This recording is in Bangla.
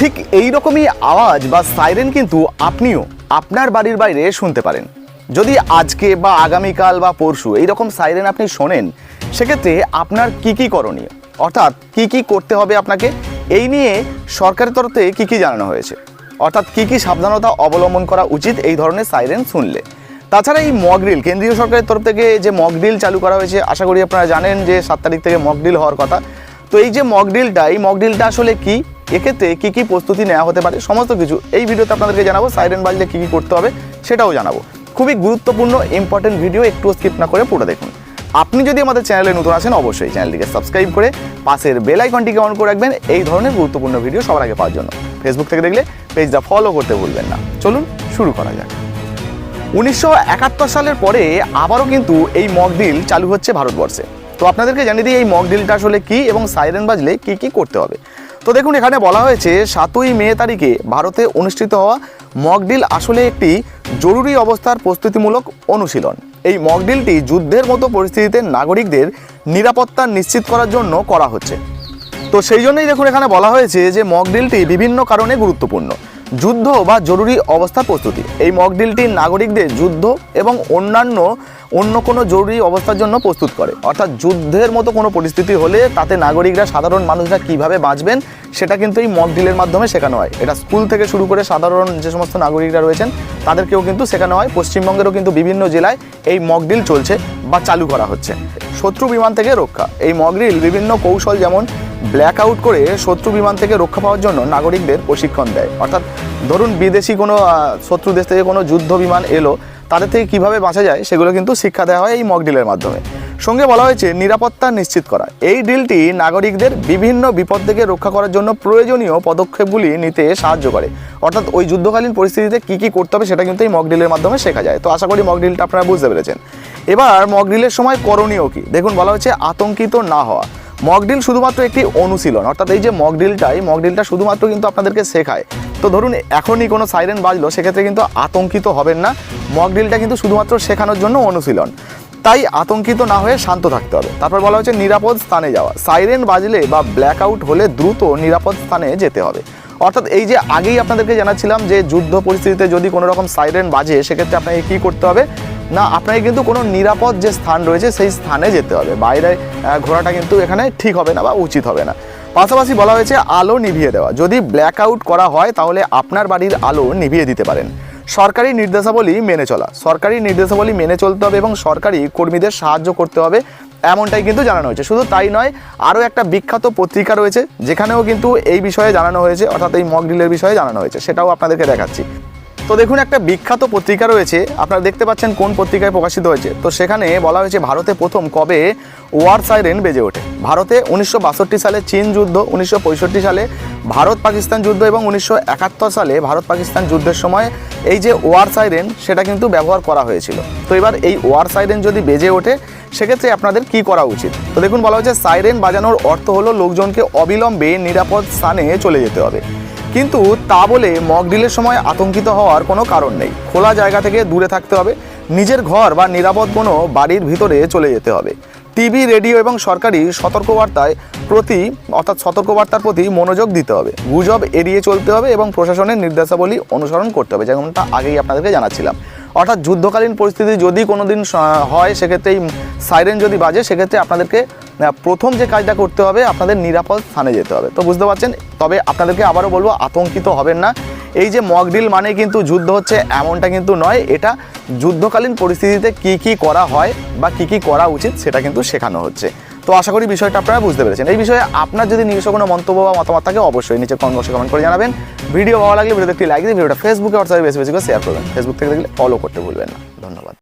ঠিক এই রকমই আওয়াজ বা সাইরেন কিন্তু আপনিও আপনার বাড়ির বাইরে শুনতে পারেন। যদি আজকে বা আগামীকাল বা পরশু এই রকম সাইরেন আপনি শোনেন, সেক্ষেত্রে আপনার কি কি করণীয়? অর্থাৎ কি কি করতে হবে আপনাকে? এই নিয়ে সরকারের তরফ থেকে কী কী জানানো হয়েছে? অর্থাৎ কি কি সাবধানতা অবলম্বন করা উচিত এই ধরনের সাইরেন শুনলে? তাছাড়া এই মকড্রিল কেন্দ্রীয় সরকারের তরফ থেকে যে মকড্রিল চালু করা হয়েছে, আশা করি আপনারা জানেন যে সাত তারিখ থেকে মকড্রিল হওয়ার কথা। তো এই যে মকড্রিলটা এই মকড্রিলটা আসলে কি? এক্ষেত্রে কী কী প্রস্তুতি নেওয়া হতে পারে, সমস্ত কিছু এই ভিডিওতে আপনাদেরকে জানাব সাইরেন বাজলে কী কি করতে হবে সেটাও জানাব। খুবই গুরুত্বপূর্ণ ইম্পর্টেন্ট ভিডিও একটু স্কিপ না করে পুরো দেখুন। আপনি যদি আমাদের চ্যানেলে নতুন আছেন, অবশ্যই চ্যানেলটিকে সাবস্ক্রাইব করে পাশের বেল আইকনটিকে অন করে রাখবেন, এই ধরনের গুরুত্বপূর্ণ ভিডিও সবার আগে পাওয়ার জন্য। ফেসবুক থেকে দেখলে পেজটা ফলো করতে ভুলবেন না। চলুন শুরু করা যাক। উনিশশো একাত্তর সালের পরে আবারও কিন্তু এই মকডিল চালু হচ্ছে ভারতবর্ষে। তো আপনাদেরকে জানিয়ে দিই, এই মকডিলটা আসলে কি এবং সাইরেন বাজলে কি কি করতে হবে। তো দেখুন, এখানে বলা হয়েছে সাতই মে তারিখে ভারতে অনুষ্ঠিত হওয়া মকডিল আসলে একটি জরুরি অবস্থার প্রস্তুতিমূলক অনুশীলন। এই মকডিলটি যুদ্ধের মতো পরিস্থিতিতে নাগরিকদের নিরাপত্তা নিশ্চিত করার জন্য করা হচ্ছে। তো সেই জন্যই দেখুন, এখানে বলা হয়েছে যে মকডিলটি বিভিন্ন কারণে গুরুত্বপূর্ণ। যুদ্ধ বা জরুরি অবস্থা প্রস্তুতি। এই মকডিলটি নাগরিকদের যুদ্ধ এবং অন্যান্য, অন্য কোনো জরুরি অবস্থার জন্য প্রস্তুত করে। অর্থাৎ যুদ্ধের মতো কোনো পরিস্থিতি হলে তাতে নাগরিকরা, সাধারণ মানুষরা কীভাবে বাঁচবেন, সেটা কিন্তু এই মকডিলের মাধ্যমে শেখানো হয়। এটা স্কুল থেকে শুরু করে সাধারণ যে সমস্ত নাগরিকরা রয়েছেন, তাদেরকেও কিন্তু শেখানো হয়। পশ্চিমবঙ্গেরও কিন্তু বিভিন্ন জেলায় এই মকডিল চলছে বা চালু করা হচ্ছে। শত্রু বিমান থেকে রক্ষা। এই মকডিল বিভিন্ন কৌশল যেমন ব্ল্যাক আউট করে শত্রু বিমান থেকে রক্ষা পাওয়ার জন্য নাগরিকদের প্রশিক্ষণ দেয়। অর্থাৎ ধরুন বিদেশি কোনো শত্রু দেশ থেকে কোনো যুদ্ধ বিমান এলো, তাদের থেকে কীভাবে বাঁচা যায় সেগুলো কিন্তু শিক্ষা দেওয়া হয় এই মকডিলের মাধ্যমে। সঙ্গে বলা হয়েছে, নিরাপত্তা নিশ্চিত করা। এই ডিলটি নাগরিকদের বিভিন্ন বিপদ থেকে রক্ষা করার জন্য প্রয়োজনীয় পদক্ষেপগুলি নিতে সাহায্য করে। অর্থাৎ ওই যুদ্ধকালীন পরিস্থিতিতে কী কী করতে হবে সেটা কিন্তু এই মকডিলের মাধ্যমে শেখা যায়। তো আশা করি মকডিলটা আপনারা বুঝতে পেরেছেন। এবার মকডিলের সময় করণীয় কি? দেখুন, বলা হয়েছে, আতঙ্কিত না হওয়া। মকডিল শুধুমাত্র একটি অনুশীলন, অর্থাৎ এই যে মকডিলটাই মকডিলটা শুধুমাত্র কিন্তু আপনাদেরকে শেখায়। তো ধরুন, এখনই কোনো সাইরেন বাজলো, সেক্ষেত্রে কিন্তু আতঙ্কিত হবেন না। মকডিলটা কিন্তু শুধুমাত্র শেখানোর জন্য অনুশীলন। তাই আতঙ্কিত না হয়ে শান্ত থাকতে হবে। তারপর বলা হচ্ছে নিরাপদ স্থানে যাওয়া। সাইরেন বাজলে বা ব্ল্যাক আউট হলে দ্রুত নিরাপদ স্থানে যেতে হবে। অর্থাৎ এই যে আগেই আপনাদেরকে জানাচ্ছিলাম যে যুদ্ধ পরিস্থিতিতে যদি কোনো রকম সাইরেন বাজে, সেক্ষেত্রে আপনাকে কী করতে হবে? না, আপনাকে কিন্তু কোনো নিরাপদ যে স্থান রয়েছে, সেই স্থানে যেতে হবে। বাইরে ঘোরাটা কিন্তু এখানে ঠিক হবে না বা উচিত হবে না। পাশাপাশি বলা হয়েছে, আলো নিভিয়ে দেওয়া। যদি ব্ল্যাক আউট করা হয়, তাহলে আপনার বাড়ির আলো নিভিয়ে দিতে পারেন। সরকারি নির্দেশাবলী মেনে চলা। সরকারি নির্দেশাবলী মেনে চলতে হবে এবং সরকারি কর্মীদের সাহায্য করতে হবে, এমনটাই কিন্তু জানানো হয়েছে। শুধু তাই নয়, আরও একটা বিখ্যাত পত্রিকা রয়েছে, যেখানেও কিন্তু এই বিষয়ে জানানো হয়েছে, অর্থাৎ এই মক ডিলের বিষয়ে জানানো হয়েছে। সেটাও আপনাদেরকে দেখাচ্ছি। তো দেখুন, একটা বিখ্যাত পত্রিকা রয়েছে। আপনারা দেখতে পাচ্ছেন কোন পত্রিকায় প্রকাশিত হয়েছে। তো সেখানে বলা হয়েছে, ভারতে প্রথম কবে ওয়ার সাইরেন বেজে ওঠে? ভারতে উনিশশো বাষট্টি সালে চীন যুদ্ধ, উনিশশো পঁয়ষট্টি সালে ভারত পাকিস্তান যুদ্ধ এবং উনিশশো একাত্তর সালে ভারত পাকিস্তান যুদ্ধের সময় এই যে ওয়ার সাইরেন, সেটা কিন্তু ব্যবহার করা হয়েছিল। তো এবার এই ওয়ার সাইরেন যদি বেজে ওঠে, সেক্ষেত্রে আপনাদের কি করা উচিত? তো দেখুন, বলা হয়েছে, সাইরেন বাজানোর অর্থ হলো লোকজনকে অবিলম্বে নিরাপদ স্থানে চলে যেতে হবে। কিন্তু তা বলে মকডিলের সময় আতঙ্কিত হওয়ার কোনো কারণ নেই। খোলা জায়গা থেকে দূরে থাকতে হবে। নিজের ঘর বা নিরাপদ কোনো বাড়ির ভিতরে চলে যেতে হবে। টিভি, রেডিও এবং সরকারি সতর্কবার্তায় প্রতি অর্থাৎ সতর্কবার্তার প্রতি মনোযোগ দিতে হবে। গুজব এড়িয়ে চলতে হবে এবং প্রশাসনের নির্দেশাবলী অনুসরণ করতে হবে, যেমনটা আগেই আপনাদেরকে জানাচ্ছিলাম। অর্থাৎ যুদ্ধকালীন পরিস্থিতি যদি কোনো দিন হয় সেক্ষেত্রে সাইরেন যদি বাজে, সেক্ষেত্রে আপনাদেরকে প্রথম যে কাজটা করতে হবে, আপনাদের নিরাপদ স্থানে যেতে হবে। তো বুঝতে পারছেন? তবে আপনাদেরকে আবারও বলব, আতঙ্কিত হবেন না। এই যে মকডিল মানে কিন্তু যুদ্ধ হচ্ছে, এমনটা কিন্তু নয়। এটা যুদ্ধকালীন পরিস্থিতিতে কি কি করা হয় বা কি কি করা উচিত, সেটা কিন্তু শেখানো হচ্ছে। তো আশা করি বিষয়টা আপনারা বুঝতে পেরেছেন। এই বিষয়ে আপনার যদি নিজস্ব কোনো মন্তব্য বা মতামত থাকে, অবশ্যই নিচে কমেন্ট কমেন্ট করে জানাবেন। ভিডিও ভালো লাগলে ভিডিওতে একটি লাইক দিয়ে, ভিডিওটা ফেসবুকে হোয়াটসঅ্যাপে বেশি বেশি করে শেয়ার করবেন ফেসবুক থেকে দেখলে ফলো করতে ভুলবেন না। ধন্যবাদ।